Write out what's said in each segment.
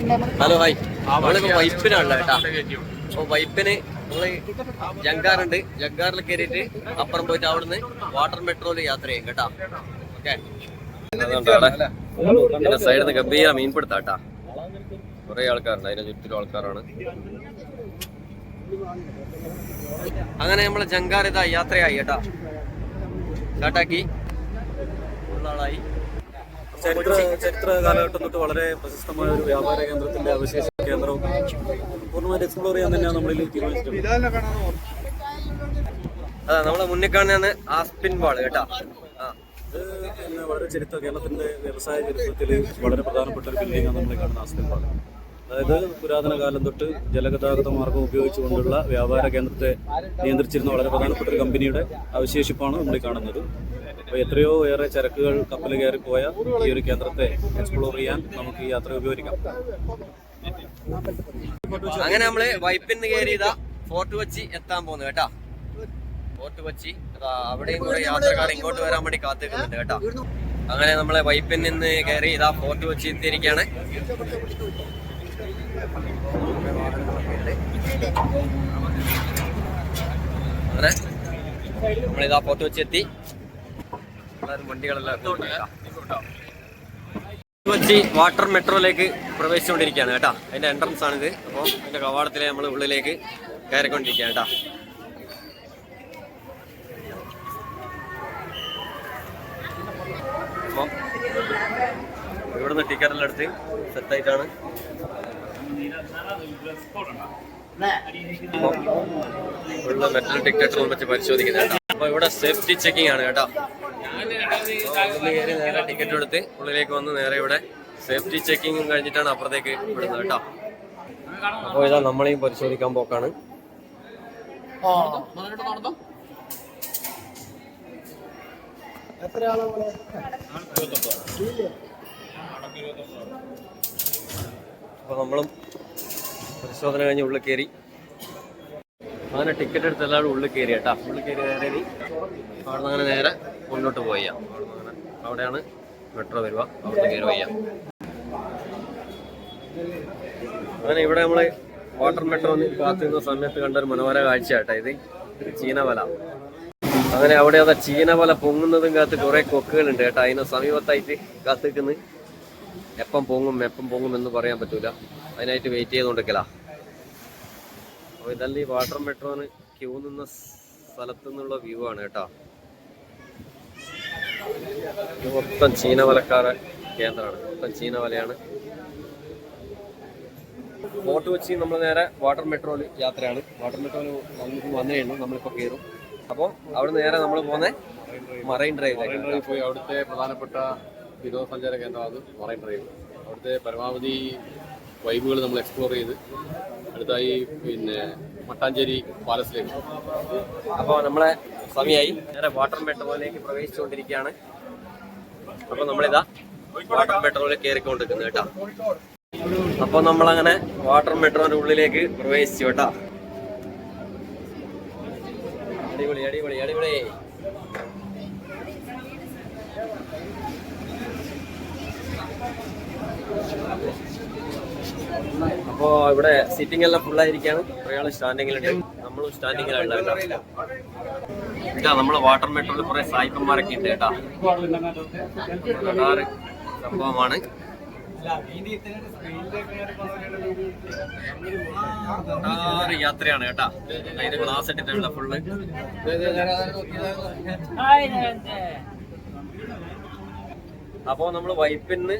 Hello hi നമ്മളിപ്പോ വൈപ്പിനാണല്ലോ കേട്ടാ. അപ്പൊ വൈപ്പിന് നമ്മൾ ജങ്കാറുണ്ട്. ജങ്കാറിൽ കയറിയിട്ട് അപ്പുറം പോയിട്ട് അവിടുന്ന് വാട്ടർ മെട്രോയിൽ യാത്ര ചെയ്യും കേട്ടാ. ഓക്കെ? ഇതിന്റെ സൈഡിൽ നിന്ന് ഗംഭീര മീൻപിടുത്ത കേട്ടാ. കുറെ ആൾക്കാരുണ്ട്. അതിന്റെ ചുറ്റിലും ആൾക്കാരാണ്. അങ്ങനെ നമ്മളെ ജങ്കാർ ഇതാ യാത്രയായി കേട്ടാ. കേട്ടാക്കി ഉള്ള ആളായി ചരിത്ര ചരിത്ര കാലഘട്ടം തൊട്ട് വളരെ പ്രശസ്തമായ ഒരു വ്യാപാര കേന്ദ്രത്തിന്റെ അവശേഷ കേന്ദ്രവും പൂർണമായിട്ട് എക്സ്പ്ലോർ ചെയ്യാൻ തന്നെയാണ് നമ്മളിൽ തീരുമാനിച്ചിട്ടുള്ളത്. അതാ നമ്മളെ മുന്നിൽ കാണുന്നതാണ് ആസ്പിൻ വാൾ കേട്ടാ. ഇത് വളരെ ചരിത്ര കേരളത്തിന്റെ വ്യവസായ ചരിത്രത്തിൽ വളരെ പ്രധാനപ്പെട്ട ഒരു ബിൽഡിംഗ് ആണ് നമ്മൾ കാണുന്ന ആസ്തിൻപാട് അതായത് പുരാതന കാലം തൊട്ട് ജലഗതാഗത മാർഗം ഉപയോഗിച്ചുകൊണ്ടുള്ള വ്യാപാര കേന്ദ്രത്തെ നിയന്ത്രിച്ചിരുന്ന വളരെ പ്രധാനപ്പെട്ട ഒരു കമ്പനിയുടെ അവശേഷിപ്പാണ് നമ്മൾ കാണുന്നത്. അപ്പോൾ എത്രയോ ഏറെ ചരക്കുകൾ കപ്പൽ കയറിപ്പോയ പോയ ഈ ഒരു കേന്ദ്രത്തെ എക്സ്പ്ലോർ ചെയ്യാൻ നമുക്ക് ഈ യാത്ര ഉപയോഗിക്കാം അങ്ങനെ നമ്മൾ വൈപ്പിന്ന് ഇതാ ഫോർട്ട് കൊച്ചി എത്താൻ പോകുന്നു കേട്ടാ. ഫോർട്ട് കൊച്ചി അവിടെയും കുറെ യാത്രക്കാർ ഇങ്ങോട്ട് വരാൻ വേണ്ടി കാത്തിരിക്കുന്നുണ്ട് കേട്ടാ. അങ്ങനെ നമ്മളെ വൈപ്പിൽ നിന്ന് കയറി ഇതാ ഫോർട്ട് കൊച്ചി എത്തിയിരിക്കുകയാണ്. അങ്ങനെ നമ്മളിതാ ഫോർട്ട് വെച്ചെത്തി. എല്ലാവരും വണ്ടികളെല്ലാം. കൊച്ചി വാട്ടർ മെട്രോയിലേക്ക് പ്രവേശിച്ചുകൊണ്ടിരിക്കുകയാണ് കേട്ടാ. അതിന്റെ എൻട്രൻസ് ആണിത്. അപ്പോൾ അതിന്റെ കവാടത്തിലെ നമ്മൾ ഉള്ളിലേക്ക് കയറിക്കൊണ്ടിരിക്കുകയാണ് കേട്ടാ. അപ്പോൾ ഇവിടുന്ന് ടിക്കറ്റെല്ലാം എടുത്ത് സെറ്റായിട്ടാണ് ഉള്ള മെറ്റൽ ഡിറ്റക്ടറും വെച്ച് പരിശോധിക്കുന്നത് അപ്പൊ ഇവിടെ സേഫ്റ്റി ചെക്കിംഗ് ആണ് കേട്ടോ. കയറി നേരെ ടിക്കറ്റ് എടുത്ത് ഉള്ളിലേക്ക് വന്ന് നേരെ ഇവിടെ സേഫ്റ്റി ചെക്കിങ്ങും കഴിഞ്ഞിട്ടാണ് അപ്പുറത്തേക്ക് വിടുന്നത് കേട്ടോ. അപ്പോൾ ഇതാ നമ്മളെയും പരിശോധിക്കാൻ പോക്കാണ്. അപ്പോൾ നമ്മളും പരിശോധന കഴിഞ്ഞ് ഉള്ളിൽ കയറി. അങ്ങനെ ടിക്കറ്റ് എടുത്ത് എല്ലാവരും ഉള്ളിൽ കയറി കേട്ടാ. ഉള്ളിൽ കയറി നേരെ ഇനി അവിടെ നിന്ന് അങ്ങനെ നേരെ മുന്നോട്ട് പോയി അവിടെ അവിടെയാണ് മെട്രോ വരിക. അവിടെ കയറി പോയി അങ്ങനെ ഇവിടെ നമ്മൾ വാട്ടർ മെട്രോ കാത്തിരുന്ന സമയത്ത് കണ്ട ഒരു മനോഹര കാഴ്ച കേട്ടോ ഇത്. ചീനവല. അങ്ങനെ അവിടെ അതാ ചീനവല പൊങ്ങുന്നതും കാത്ത് കുറെ കൊക്കുകളുണ്ട് കേട്ടോ. അതിന് സമീപത്തായിട്ട് കാത്ത് എപ്പം പൊങ്ങും എപ്പം പൊങ്ങും എന്ന് പറയാൻ പറ്റൂല. അതിനായിട്ട് വെയിറ്റ് ചെയ്തുകൊണ്ടിരിക്കലാ. അപ്പോൾ ഇതല്ല ഈ വാട്ടർ മെട്രോന് ക്യൂ നിന്ന സ്ഥലത്തു നിന്നുള്ള വ്യൂ ആണ് കേട്ടോ. മൊത്തം ചീനവലക്കാരെ കേന്ദ്രമാണ്. മൊത്തം ചീനവലയാണ് ഫോർട്ട് കൊച്ചി നമ്മൾ നേരെ വാട്ടർ മെട്രോയിൽ യാത്രയാണ്. വാട്ടർ മെട്രോയിൽ വന്നിട്ട് വന്നു കഴിഞ്ഞു നമ്മളിപ്പോൾ കയറും. അപ്പോൾ അവിടെ നേരെ നമ്മൾ പോകുന്നത് മറൈൻ ഡ്രൈവ് പോയി അവിടുത്തെ പ്രധാനപ്പെട്ട വിനോദസഞ്ചാര കേന്ദ്രമാണ് മറൈൻ ഡ്രൈവ് അവിടുത്തെ പരമാവധി വൈബുകൾ നമ്മൾ എക്സ്പ്ലോർ ചെയ്ത് അടുത്തായി പിന്നെ മട്ടാഞ്ചേരി പാലസിലേക്ക്. അപ്പോൾ നമ്മളെ സമയമായി നേരെ വാട്ടർ മെട്രോയിലേക്ക് പ്രവേശിച്ചുകൊണ്ടിരിക്കുകയാണ്. അപ്പോൾ നമ്മളിതാ വാട്ടർ മെട്രോയിൽ കയറിക്കൊണ്ടിരിക്കുന്നത് കേട്ടോ. അപ്പോൾ നമ്മളങ്ങനെ വാട്ടർ മെട്രോന്റെ ഉള്ളിലേക്ക് പ്രവേശിച്ചു കേട്ടോ. അടിപൊളി അടിപൊളി അടിപൊളി. അപ്പോ ഇവിടെ സീറ്റിംഗ് എല്ലാം കുറെ ആൾ സ്റ്റാൻഡിങ്ങിലുണ്ട് നമ്മളും സ്റ്റാൻഡിങ്ങിലാണ് കേട്ടോ. നമ്മളെ വാട്ടർ മെട്രോയിൽ കുറെ സായിപ്പന്മാരൊക്കെ ഉണ്ട് കേട്ടാ. സംഭവമാണ്. യാത്രയാണ് കേട്ടാ. അതിന് ഗ്ലാസ് ഇട്ടിട്ടുള്ള ഫുള്ള് അപ്പോ നമ്മൾ വൈപ്പിന്ന്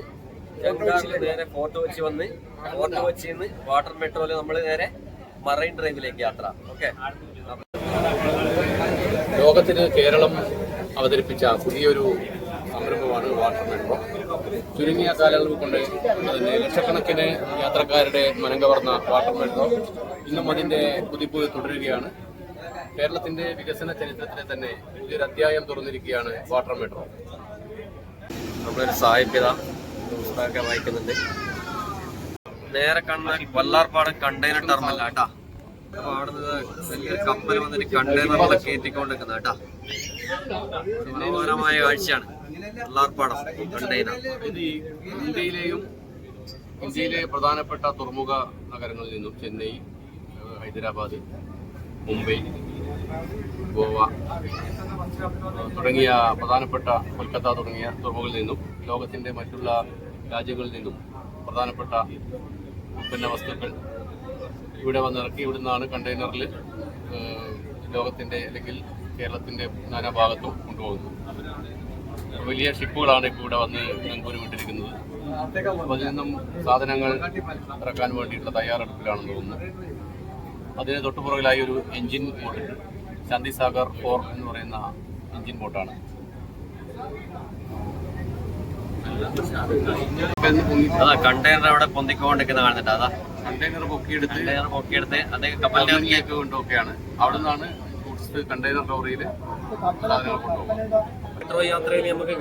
നേരെ ഫോർട്ട് കൊച്ചി വന്ന് ഫോർട്ട് കൊച്ചിന്ന് വാട്ടർ മെട്രോയിൽ നമ്മൾ നേരെ മറൈൻ ഡ്രൈവിലേക്ക് യാത്ര. ഓക്കെ ലോകത്തിന് കേരളം അവതരിപ്പിച്ച പുതിയൊരു സംരംഭമാണ് വാട്ടർ മെട്രോ ചുരുങ്ങിയ കാലയളവ് കൊണ്ട് അതിന് ലക്ഷക്കണക്കിന് യാത്രക്കാരുടെ മനം കവർന്ന വാട്ടർ മെട്രോ ഇന്നും അതിന്റെ കുതിപ്പ് തുടരുകയാണ്. കേരളത്തിന്റെ വികസന ചരിത്രത്തിലെ തന്നെ പുതിയൊരു അധ്യായം തുറന്നിരിക്കുകയാണ് വാട്ടർ മെട്രോ നമ്മളൊരു സാഹിത്യത പുസ്തകമൊക്കെ വായിക്കുന്നുണ്ട്. നേരെ കാണുന്ന വല്ലാർപാട് കണ്ടെയ്നർ ടെർമിനൽ കേട്ടാ. അപ്പൊ വലിയൊരു കപ്പൽ വന്നിട്ട് കണ്ടെയ്നറിലെ കയറ്റിക്കൊണ്ടിരിക്കുന്ന കേട്ടാ. മനോഹരമായ കാഴ്ചയാണ് വല്ലാർപാടം കണ്ടെയ്നർ ഇന്ത്യയിലെയും ഇന്ത്യയിലെ പ്രധാനപ്പെട്ട തുറമുഖ നഗരങ്ങളിൽ നിന്നും ചെന്നൈ ഹൈദരാബാദ് മുംബൈ ഗോവ തുടങ്ങിയ പ്രധാനപ്പെട്ട കൊൽക്കത്ത തുടങ്ങിയ തുറമുഖങ്ങളിൽ നിന്നും ലോകത്തിന്റെ മറ്റുള്ള രാജ്യങ്ങളിൽ നിന്നും പ്രധാനപ്പെട്ട ഉൽപ്പന്ന വസ്തുക്കൾ ഇവിടെ വന്നിറക്കി. ഇവിടുന്നാണ് കണ്ടെയ്നറിൽ ലോകത്തിന്റെ അല്ലെങ്കിൽ കേരളത്തിന്റെ നാനാഭാഗത്തും കൊണ്ടുപോകുന്നത്. വലിയ ഷിപ്പുകളാണ് ഇപ്പോൾ ഇവിടെ വന്ന് നെങ്കൂര് വിട്ടിരിക്കുന്നത് അതിൽ നിന്നും സാധനങ്ങൾ ഇറക്കാൻ വേണ്ടിയിട്ടുള്ള തയ്യാറെടുപ്പിലാണെന്ന് തോന്നുന്നു. അതിന് തൊട്ടുപുറകിലായി ഒരു എഞ്ചിൻ ബോട്ടുണ്ട് ശാന്തിസാഗർ ഫോർ എന്ന് പറയുന്ന എഞ്ചിൻ ബോട്ടാണ് അതാ കണ്ടെയ്നർ അവിടെ പൊന്തിക്കൊണ്ടിരിക്കുന്ന കാണുന്നുണ്ട്. അതാ കണ്ടെയ്നർ പൊക്കിയെടുത്ത് കണ്ടെയ്നർ പൊക്കിയെടുത്ത് അത് കപ്പലിന്റെ കൊണ്ടുപോവുകയാണ്. അവിടെ നിന്നാണ് ഗുഡ്സ് കണ്ടെയ്നർ ലോറിയിൽ മെട്രോ യാത്രയിൽ നമുക്ക്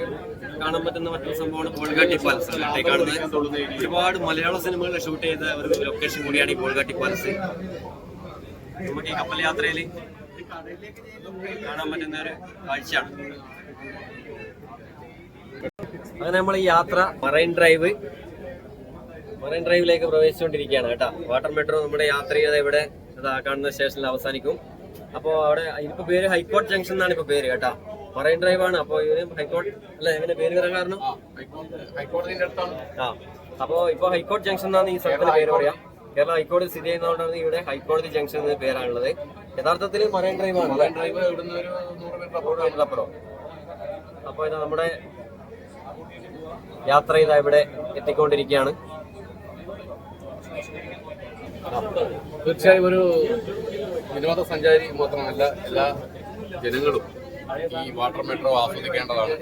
കാണാൻ പറ്റുന്ന മറ്റൊരു സംഭവമാണ് കോൾഗാട്ടി പാലസ്. ഈ കാണുന്നത് ഒരുപാട് മലയാള സിനിമകൾ ഷൂട്ട് ചെയ്ത ഒരു ലൊക്കേഷൻ കൂടിയാണ് ഈ കോൾഗാട്ടി പാലസ്. നമുക്ക് ഈ കപ്പൽ യാത്രയിൽ കാണാൻ പറ്റുന്ന ഒരു കാഴ്ചയാണ്. അങ്ങനെ നമ്മൾ ഈ യാത്ര മറൈൻ ഡ്രൈവ് മറൈൻ ഡ്രൈവിലേക്ക് പ്രവേശിച്ചുകൊണ്ടിരിക്കുകയാണ് കേട്ടോ. വാട്ടർ മെട്രോ നമ്മുടെ യാത്ര ചെയ്ത് ഇവിടെ കാണുന്ന സ്റ്റേഷനിൽ അവസാനിക്കും. അപ്പോൾ അവിടെ ഇപ്പൊ പേര് ഹൈക്കോർട്ട് ജംഗ്ഷൻ എന്നാണ് ഇപ്പൊ പേര് കേട്ടോ. മറൈൻ ഡ്രൈവ് ആണ്. അപ്പോൾ ഇവർ ഹൈക്കോർട്ട് അല്ല എങ്ങനെ പേര് വരാൻ കാരണം? ഹൈക്കോടതിന്റെ അടുത്താണ്. ആ അപ്പോ ഇപ്പൊ ഹൈക്കോടതി ജംഗ്ഷൻ എന്നാണ് ഈ സ്ഥലത്തിന്റെ പേര് പറയാം. കേരള ഹൈക്കോടതി സ്ഥിതി ചെയ്യുന്നതുകൊണ്ടാണ് ഇവിടെ ഹൈക്കോടതി ജംഗ്ഷൻ എന്ന പേരാണുള്ളത് യഥാർത്ഥത്തിൽ മറൈൻ ഡ്രൈവ് ആണ് മറൈൻ ഡ്രൈവ് ഇവിടുന്ന് ഒരു നൂറ് മീറ്റർ അപ്പുറം. അപ്പോൾ അപ്പൊ ഇത് നമ്മുടെ യാത്ര ചെയ്ത ഇവിടെ എത്തിക്കൊണ്ടിരിക്കുകയാണ്. തീർച്ചയായും ഒരു വിനോദസഞ്ചാരി മാത്രമല്ല എല്ലാ ജനങ്ങളും ഈ വാട്ടർ മെട്രോ ആസ്വദിക്കേണ്ടതാണ്.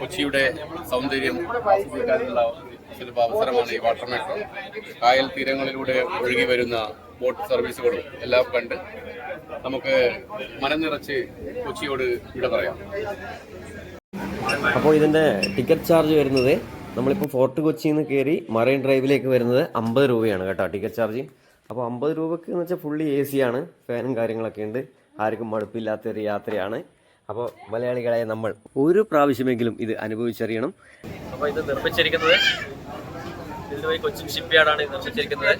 കൊച്ചിയുടെ സൗന്ദര്യം ആസ്വദിക്കാനുള്ള അവസരമാണ് ഈ വാട്ടർ മെട്രോ. കായൽ തീരങ്ങളിലൂടെ ഒഴുകി വരുന്ന ബോട്ട് സർവീസുകളും എല്ലാം കണ്ട് നമുക്ക് മനം നിറച്ച് കൊച്ചിയോട് വിട പറയാം. അപ്പോൾ ഇതിന്റെ ടിക്കറ്റ് ചാർജ് വരുന്നത് നമ്മളിപ്പോൾ ഫോർട്ട് കൊച്ചിയിൽ നിന്ന് കയറി മറൈൻ ഡ്രൈവിലേക്ക് വരുന്നത് അമ്പത് രൂപയാണ് കേട്ടോ ടിക്കറ്റ് ചാർജ്. അപ്പോൾ അമ്പത് രൂപയ്ക്ക് എന്ന് വെച്ചാൽ ഫുള്ളി എ സി ആണ് ഫാനും കാര്യങ്ങളൊക്കെ ഉണ്ട്. ആർക്കും മടുപ്പില്ലാത്തൊരു യാത്രയാണ്. അപ്പോൾ മലയാളികളായ നമ്മൾ ഒരു പ്രാവശ്യമെങ്കിലും ഇത് അനുഭവിച്ചറിയണം. അപ്പോൾ ഇത് നിർമ്മിച്ചിരിക്കുന്നത് കൊച്ചിൻ ഷിപ്പ് യാർഡാണ് നിർമ്മിച്ചിരിക്കുന്നത്.